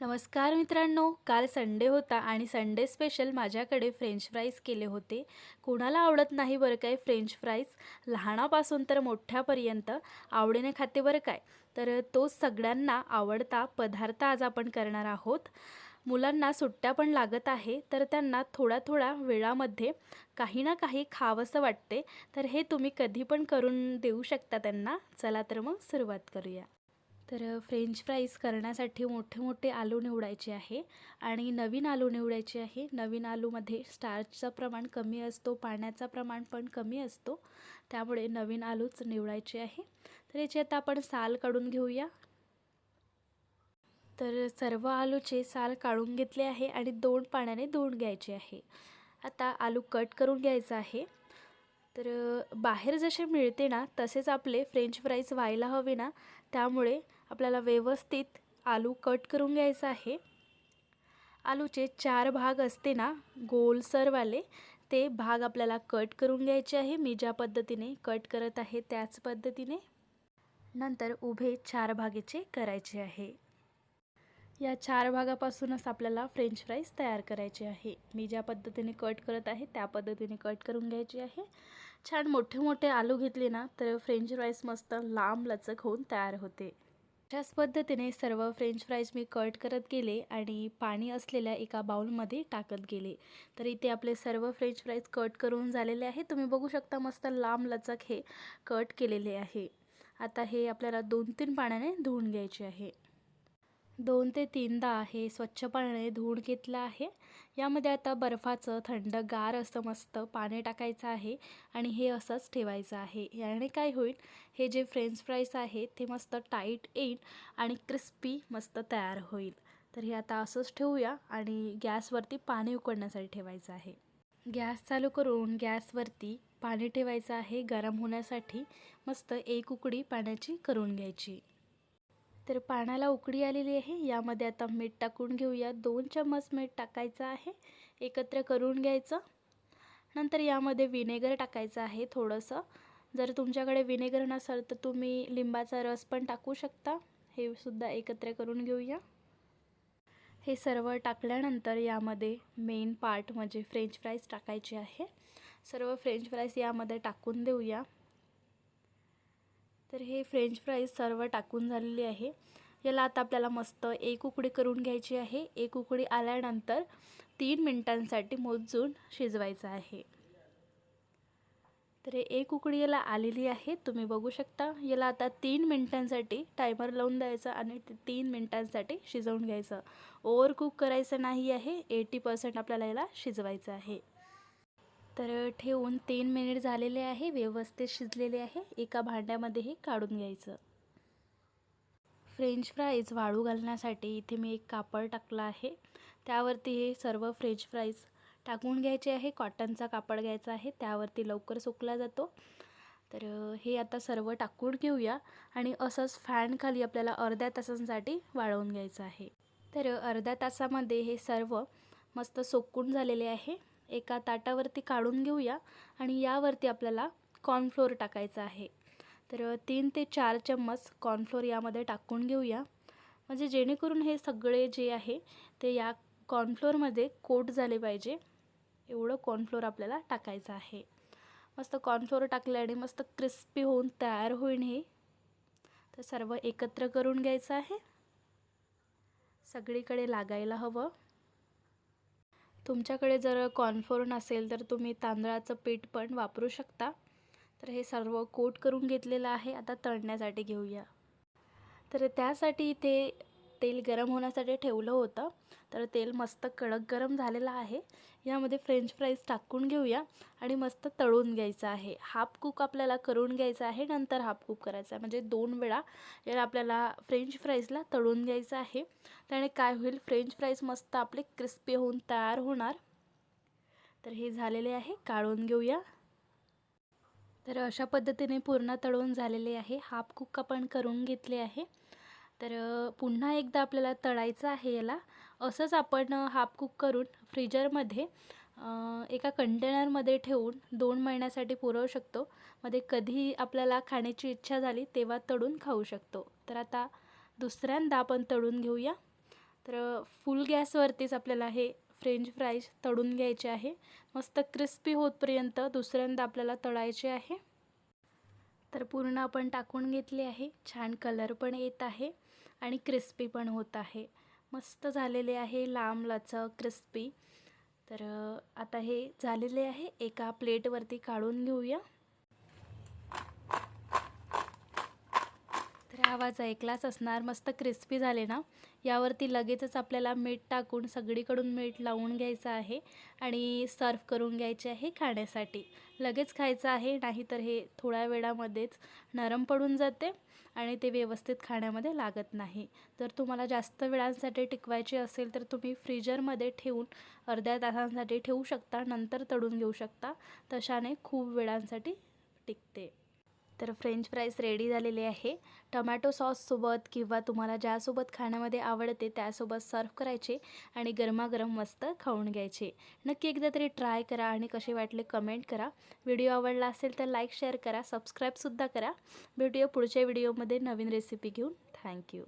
नमस्कार मित्रांनो काल संडे होता आणि संडे स्पेशल माझ्याकडे फ्रेंच फ्राईज केले होते. कोणाला आवडत नाही बरं काय फ्रेंच फ्राईज लहानापासून तर मोठ्यापर्यंत आवडीने खाते बरं काय? तर तो सगळ्यांना आवडता पदार्थ आज आपण करणार आहोत. मुलांना सुट्ट्या पण लागत आहे तर त्यांना थोडा थोड्या वेळामध्ये काही ना काही खावंसं वाटते. तर हे तुम्ही कधी पण करून देऊ शकता त्यांना. चला तर मग सुरुवात करूया. तर फ्रेंच फ्राईज करण्यासाठी मोठे मोठे आलू निवडायचे आहे आणि नवीन आलू निवडायचे आहे. नवीन आलूमध्ये स्टार्चचं प्रमाण कमी असतो पाण्याचं प्रमाण पण कमी असतो. त्यामुळे नवीन आलूच निवडायचे आहे. तर याची आता आपण साल काढून घेऊया. तर सर्व आलूचे साल काढून घेतले आहे आणि दोन पाण्याने धुवून घ्यायचे आहे. आता आलू कट करून घ्यायचा आहे. तर बाहेर जसे मिळते ना तसेच आपले फ्रेंच फ्राईज व्हायला हवे ना त्यामुळे आपल्याला व्यवस्थित आलू कट करून घ्यायचं आहे. आलूचे चार भाग असते ना गोलसरवाले ते भाग आपल्याला कट करून घ्यायचे आहे. मी ज्या पद्धतीने कट करत आहे त्याच पद्धतीने. नंतर उभे चार भागेचे करायचे आहे. या चार भागापासूनच आपल्याला फ्रेंच फ्राईज तयार करायचे आहे. मी ज्या पद्धतीने कट करत आहे त्या पद्धतीने कट करून घ्यायची आहे. छान मोठे मोठे आलू घेतले ना तर फ्रेंच फ्राईज मस्त लांब लचक होऊन तयार होते. अशाच पद्धतीने सर्व फ्रेंच फ्राईज मी कट करत गेले आणि पाणी असलेल्या एका बाउलमध्ये टाकत गेले. तर इथे आपले सर्व फ्रेंच फ्राईज कट करून झालेले आहे. तुम्ही बघू शकता मस्त लांब लचक हे कट केलेले आहे. आता हे आपल्याला दोन तीन पाण्याने धुवून घ्यायचे आहे. दोन ते तीनदा हे स्वच्छ पाण्याने धुवून घेतलं आहे. यामध्ये आता बर्फाचं थंड गार असं मस्त पाणी टाकायचं आहे आणि हे असंच ठेवायचं आहे. याने काय होईल? हे जे फ्रेंच फ्राईज आहे ते मस्त टाईट येईल आणि क्रिस्पी मस्त तयार होईल. तर हे आता असंच ठेवूया आणि गॅसवरती पाणी उकडण्यासाठी ठेवायचं आहे. गॅस चालू करून गॅसवरती पाणी ठेवायचं आहे गरम होण्यासाठी. मस्त एक उकडी पाण्याची करून घ्यायची. तर पाण्याला उकडी आलेली आहे. यामध्ये आता मीठ टाकून घेऊया. दोन चम्मच मीठ टाकायचं आहे. एकत्र करून घ्यायचं. नंतर यामध्ये विनेगर टाकायचं आहे थोडंसं. जर तुमच्याकडे विनेगर नसेल तर तुम्ही लिंबाचा रस पण टाकू शकता. हे सुद्धा एकत्र करून घेऊया. हे सर्व टाकल्यानंतर यामध्ये मेन पार्ट म्हणजे फ्रेंच फ्राईज टाकायचे आहे. सर्व फ्रेंच फ्राईज यामध्ये टाकून देऊया. तर हे फ्रेंच फ्राईज सर्व टाकून झालेली आहे. याला आता आपल्याला मस्त एक उकडी करून घ्यायची आहे. एक उकडी आल्यानंतर तीन मिनटांसाठी मोजून शिजवायचं आहे. तर हे एक उकडी याला आलेली आहे. तुम्ही बघू शकता. याला आता तीन मिनटांसाठी टायमर लावून द्यायचा आणि तीन मिनटांसाठी शिजवून घ्यायचं. ओव्हर कुक करायचं नाही आहे. एटी पर्सेंट आपल्याला याला शिजवायचं आहे. तर ठेवून तीन मिनिट झालेले आहे व्यवस्थित शिजलेले आहे. एका भांड्यामध्ये हे काढून घ्यायचं. फ्रेंच फ्राईज वाळू घालण्यासाठी इथे मी एक कापड टाकलं आहे. त्यावरती हे सर्व फ्रेंच फ्राईज टाकून घ्यायचे आहे. कॉटनचा कापड घ्यायचा आहे. त्यावरती लवकर सुकला जातो. तर हे आता सर्व टाकून घेऊया आणि असंच फॅनखाली आपल्याला अर्ध्या तासांसाठी वाळवून घ्यायचं आहे. तर अर्ध्या तासामध्ये हे सर्व मस्त सोकून झालेले आहे. एका ताटावरती काढून घेऊया आणि यावरती आपल्याला कॉर्नफ्लोअर टाकायचं आहे. तर तीन ते चार चम्मच कॉर्नफ्लोअर यामध्ये टाकून घेऊया. म्हणजे जेणेकरून हे सगळे जे आहे ते या कॉर्नफ्लोअरमध्ये कोट झाले पाहिजे. एवढं कॉर्नफ्लोअर आपल्याला टाकायचं आहे. मस्त कॉर्नफ्लोअर टाकल्याने मस्त क्रिस्पी होऊन तयार होईल हे. तर सर्व एकत्र करून घ्यायचं आहे. सगळीकडे लागायला हवं. तुमच्याकडे जर कॉर्नफ्लोअर नसेल तर तुम्ही तांदळाचं पीठ पण वापरू शकता. तर हे सर्व कोट करून घेतलेलं आहे. आता तळण्यासाठी घेऊया. तर त्यासाठी ते तेल गरम होण्यासाठी ठेवलं होतं. तर तेल मस्त कडक गरम झालेलं आहे. यामध्ये फ्रेंच फ्राईज टाकून घेऊया आणि मस्त तळून घ्यायचं आहे. हाफ कुक आपल्याला करून घ्यायचं आहे नंतर हाफ कुक करायचं आहे. म्हणजे दोन वेळा याला आपल्याला फ्रेंच फ्राईजला तळून घ्यायचं आहे. त्याने काय होईल? फ्रेंच फ्राईज मस्त आपले क्रिस्पी होऊन तयार होणार. तर हे झालेले आहे काढून घेऊया. तर अशा पद्धतीने पूर्ण तळून झालेले आहे. हाफ कुक आपण करून घेतले आहे. तर पुन्हा एकदा आपल्याला तळायचं आहे याला. असंच आपण हाफ कुक करून फ्रीजरमध्ये एका कंटेनरमध्ये ठेवून दोन महिन्यासाठी पुरवू शकतो. मध्ये कधी आपल्याला खाण्याची इच्छा झाली तेव्हा तळून खाऊ शकतो. तर आता दुसऱ्यांदा आपण तळून घेऊया. तर फुल गॅसवरतीच आपल्याला हे फ्रेंच फ्राईज तळून घ्यायचे आहे. मस्त क्रिस्पी होतपर्यंत दुसऱ्यांदा आपल्याला तळायचे आहे. तर पूर्ण आपण टाकून घेतले आहे. छान कलर पण येत आहे. आणि क्रिस्पी पण होत आहे. मस्त झालेले आहे लांब क्रिस्पी तर आता हे झालेले आहे एका प्लेटवरती काढून घेऊया. तर आवाज ऐकलाच असणार मस्त क्रिस्पी झाले ना? यावरती लगेचच आपल्याला मीठ टाकून सगळीकडून मीठ लावून घ्यायचं आहे आणि सर्व करून घ्यायचे आहे खाण्यासाठी. लगेच खायचं आहे नाहीतर हे थोड्या वेळामध्येच नरम पडून जाते आणि ते व्यवस्थित खाण्यामध्ये लागत नाही. जर तुम्हाला जास्त वेळांसाठी टिकवायचे असेल तर तुम्ही फ्रीजरमध्ये ठेवून अर्ध्या तासांसाठी ठेवू शकता नंतर तळून घेऊ शकता. तशाने खूप वेळांसाठी टिकते. तर फ्रेंच फ्राईज रेडी झालेले आहे. टमॅटो सॉससोबत किंवा तुम्हाला ज्यासोबत खाण्यामध्ये आवडते त्यासोबत सर्व करायचे आणि गरमागरम मस्त खाऊन घ्यायचे. नक्की एकदा तरी ट्राय करा आणि कसे वाटले कमेंट करा. व्हिडिओ आवडला असेल तर लाईक शेअर करा सबस्क्राईबसुद्धा करा. भेटूया पुढच्या व्हिडिओमध्ये नवीन रेसिपी घेऊन. थँक्यू.